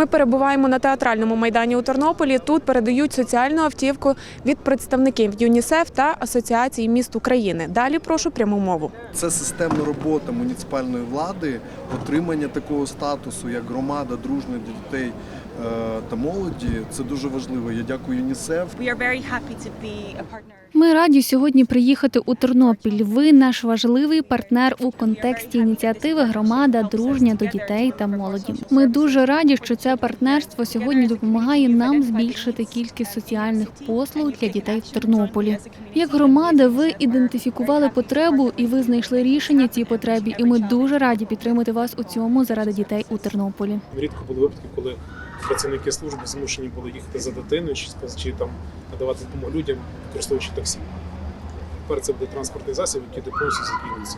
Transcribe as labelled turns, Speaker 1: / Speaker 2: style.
Speaker 1: Ми перебуваємо на театральному майдані у Тернополі. Тут передають соціальну автівку від представників ЮНІСЕФ та Асоціації міст України. Далі прошу пряму мову.
Speaker 2: Це системна робота муніципальної влади, отримання такого статусу, як громада дружна для дітей е, та молоді. Це дуже важливо. Я дякую ЮНІСЕФ.
Speaker 3: Ми раді сьогодні приїхати у Тернопіль. Ви наш важливий партнер у контексті ініціативи Громада дружня до дітей та молоді. Ми дуже раді, що це партнерство сьогодні допомагає нам збільшити кількість соціальних послуг для дітей в Тернополі. Як громада, ви ідентифікували потребу і ви знайшли рішення цій потребі. І ми дуже раді підтримати вас у цьому заради дітей у Тернополі.
Speaker 4: Рідко були випадки, коли працівники служби змушені були їхати за дитиною чи, чи там надавати допомогу людям, використовуючи таксі. Тепер це буде транспортний засіб, який повністю задіюється.